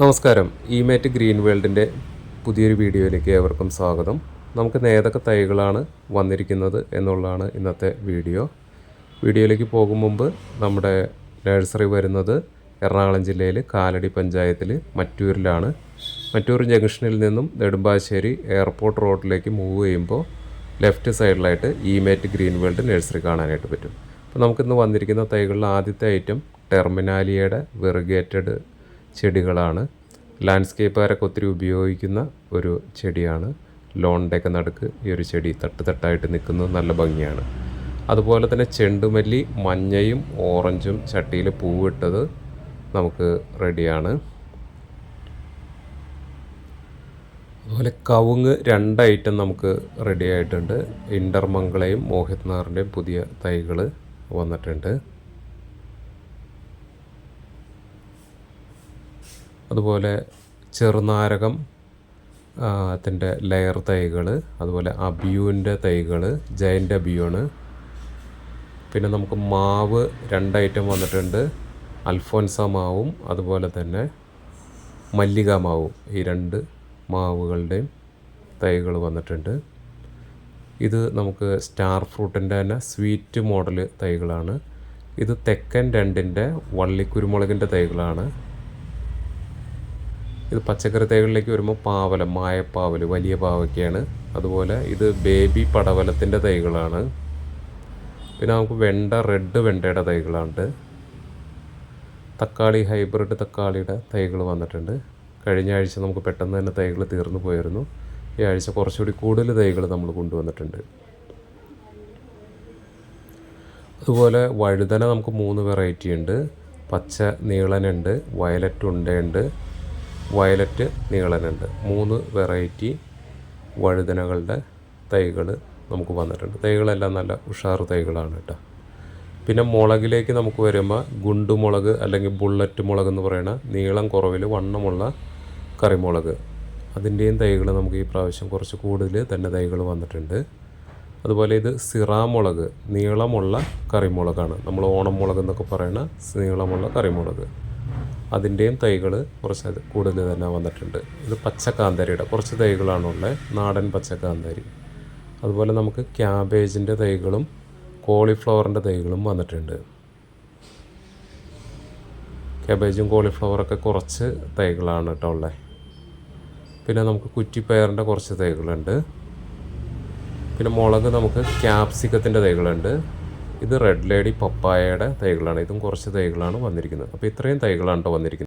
നമസ്കാരം. ഇമേറ്റ് ഗ്രീൻ വേൾഡിന്റെ പുതിയൊരു വീഡിയോയിലേക്ക് ഏവർക്കും സ്വാഗതം. നമുക്ക് ഏതൊക്കെ തൈകളാണ് വന്നിരിക്കുന്നത് എന്നുള്ളതാണ് ഇന്നത്തെ വീഡിയോ. വീഡിയോയിലേക്ക് പോകും മുമ്പ് നമ്മുടെ നഴ്സറി വരുന്നത് എറണാകുളം ജില്ലയിൽ കാലടി പഞ്ചായത്തിൽ മറ്റൂരിലാണ്. മറ്റൂർ ജംഗ്ഷനിൽ നിന്നും നെടുമ്പാശ്ശേരി എയർപോർട്ട് റോഡിലേക്ക് മൂവ് ചെയ്യുമ്പോൾ ലെഫ്റ്റ് സൈഡിലായിട്ട് ഇമേറ്റ് ഗ്രീൻ വേൾഡ് നഴ്സറി കാണാനായിട്ട് പറ്റും. അപ്പോൾ നമുക്കിന്ന് വന്നിരിക്കുന്ന തൈകളിൽ ആദ്യത്തെ ഐറ്റം ടെർമിനാലിയയുടെ വെറുഗേറ്റഡ് ചെടികളാണ്. ലാൻഡ്സ്കേപ്പുകാരൊക്കെ ഒത്തിരി ഉപയോഗിക്കുന്ന ഒരു ചെടിയാണ്. ലോണിന്റെയൊക്കെ നടുക്ക് ഈ ഒരു ചെടി തട്ട് തട്ടായിട്ട് നിൽക്കുന്നത് നല്ല ഭംഗിയാണ്. അതുപോലെ തന്നെ ചെണ്ടുമല്ലി മഞ്ഞയും ഓറഞ്ചും ചട്ടിയിൽ പൂവിട്ടത് നമുക്ക് റെഡിയാണ്. അതുപോലെ കവുങ്ങ് രണ്ട് ഐറ്റം നമുക്ക് റെഡി ആയിട്ടുണ്ട് ഇന്റർമംഗളയും മോഹിത് നാറിന്റെയും പുതിയ തൈകൾ വന്നിട്ടുണ്ട്. അതുപോലെ ചെറുനാരകം ത്തിന്റെ ലെയർ തൈകൾ അതുപോലെ അബിയുവിന്റെ തൈകൾ ജയന്റ് അബിയുവാണ്. പിന്നെ നമുക്ക് മാവ് രണ്ട് ഐറ്റം വന്നിട്ടുണ്ട്. അൽഫോൻസ മാവും അതുപോലെ തന്നെ മല്ലിക മാവും. ഈ രണ്ട് മാവുകളുടെയും തൈകൾ വന്നിട്ടുണ്ട്. ഇത് നമുക്ക് സ്റ്റാർ ഫ്രൂട്ടിന്റെ തന്നെ സ്വീറ്റ് മോഡൽ തൈകളാണ്. ഇത് തെക്കൻ രണ്ടിന്റെ വള്ളിക്കുരുമുളകിന്റെ തൈകളാണ്. ഇത് പച്ചക്കറി തൈകളിലേക്ക് വരുമ്പോൾ പാവലം മായപ്പാവൽ വലിയ പാവയ്ക്കാണ് അതുപോലെ ഇത് ബേബി പടവലത്തിന്റെ തൈകളാണ്. പിന്നെ നമുക്ക് വെണ്ട റെഡ് വെണ്ടയുടെ തൈകളുണ്ട്. തക്കാളി ഹൈബ്രിഡ് തക്കാളിയുടെ തൈകൾ വന്നിട്ടുണ്ട്. കഴിഞ്ഞ ആഴ്ച നമുക്ക് പെട്ടെന്ന് തന്നെ തൈകൾ തീർന്നു പോയിരുന്നു ഈ ആഴ്ച കുറച്ചുകൂടി കൂടുതൽ തൈകൾ നമ്മൾ കൊണ്ടുവന്നിട്ടുണ്ട്. അതുപോലെ വഴുതന നമുക്ക് മൂന്ന് വെറൈറ്റി ഉണ്ട്. പച്ച നീളനുണ്ട് വയലറ്റ് ഉണ്ടയുണ്ട്. വയലറ്റ് നീളനുണ്ട്. മൂന്ന് വെറൈറ്റി വഴുതനകളുടെ തൈകൾ നമുക്ക് വന്നിട്ടുണ്ട്. തൈകളെല്ലാം നല്ല ഉഷാർ തൈകളാണ് കേട്ടോ. പിന്നെ മുളകിലേക്ക് നമുക്ക് വരുമ്പോൾ ഗുണ്ടുമുളക് അല്ലെങ്കിൽ ബുള്ളറ്റ് മുളക് എന്ന് പറയുന്ന നീളം കുറവിൽ വണ്ണമുള്ള കറിമുളക്. അതിന്റെയും തൈകൾ നമുക്ക് ഈ പ്രാവശ്യം കുറച്ച് കൂടുതൽ തന്നെ തൈകൾ വന്നിട്ടുണ്ട്. അതുപോലെ ഇത് സിറാമുളക് നീളമുള്ള കറിമുളകാണ്. നമ്മൾ ഓണം മുളക് എന്നൊക്കെ പറയുന്ന നീളമുള്ള കറിമുളക്. അതിന്റെയും തൈകൾ കുറച്ച് കൂടുതൽ തന്നെ വന്നിട്ടുണ്ട്. ഇത് പച്ചക്കാന്താരിയുടെ കുറച്ച് തൈകളാണുള്ളത് നാടൻ പച്ചക്കാന്താരി. അതുപോലെ നമുക്ക് ക്യാബേജിന്റെ തൈകളും കോളിഫ്ലവറിന്റെ തൈകളും വന്നിട്ടുണ്ട്. ക്യാബേജും കോളിഫ്ലവറൊക്കെ കുറച്ച് തൈകളാണ് കേട്ടോ ഉള്ളത്. പിന്നെ നമുക്ക് കുറ്റിപ്പയറിന്റെ കുറച്ച് തൈകളുണ്ട്. പിന്നെ മുളക് നമുക്ക് ക്യാപ്സിക്കത്തിന്റെ തൈകളുണ്ട്. ഇത് റെഡ് ലേഡി പപ്പായയുടെ തൈകളാണ്. ഇതും കുറച്ച് തൈകളാണ് വന്നിരിക്കുന്നത്. അപ്പോൾ ഇത്രയും തൈകളാണ് കേട്ടോ വന്നിരിക്കുന്നത്.